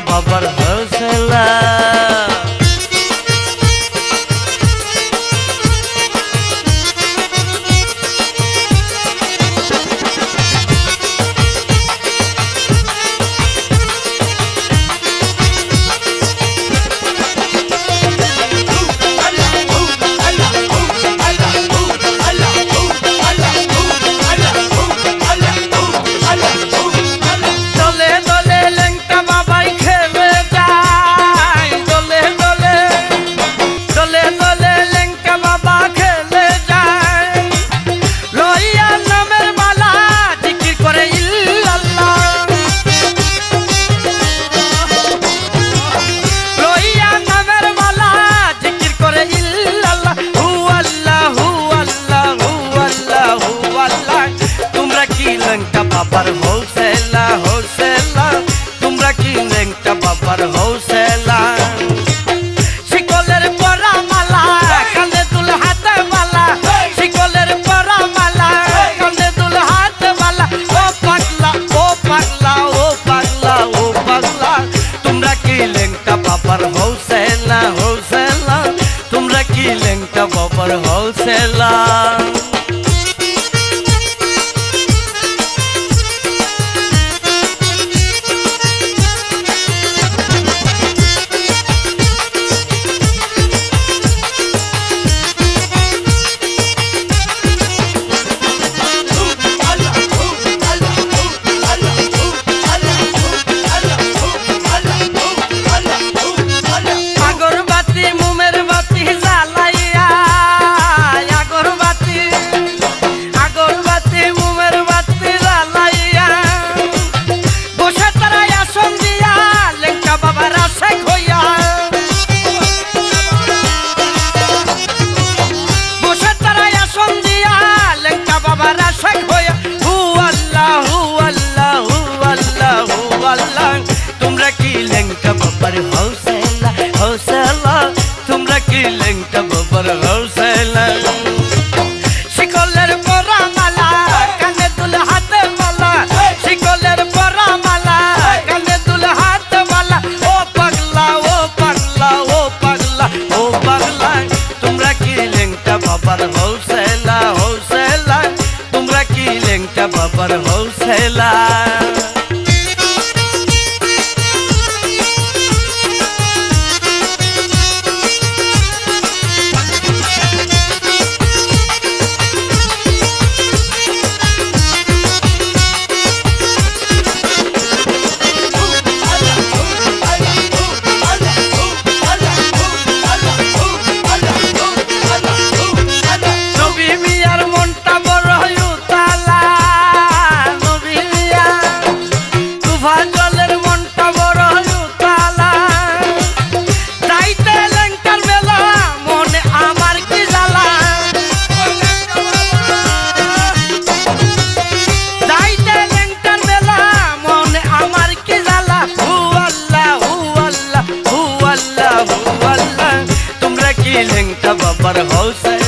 বাবার হৌসলা ল্যাংটা বাবার হৌসেলা। শিকলের পরা মালা কানে দুল হাতে মালা। শিকলের পরা মালা কানে দুল হাতে মালা। ও পাগলা ও পাগলা ও পাগলা ও পাগলা। তোমরা কি ল্যাংটা বাবার হৌসেলা হৌসেলা? তোমরা কি ল্যাংটা বাবার হৌসেলা? লেংটা বাবার হলসায়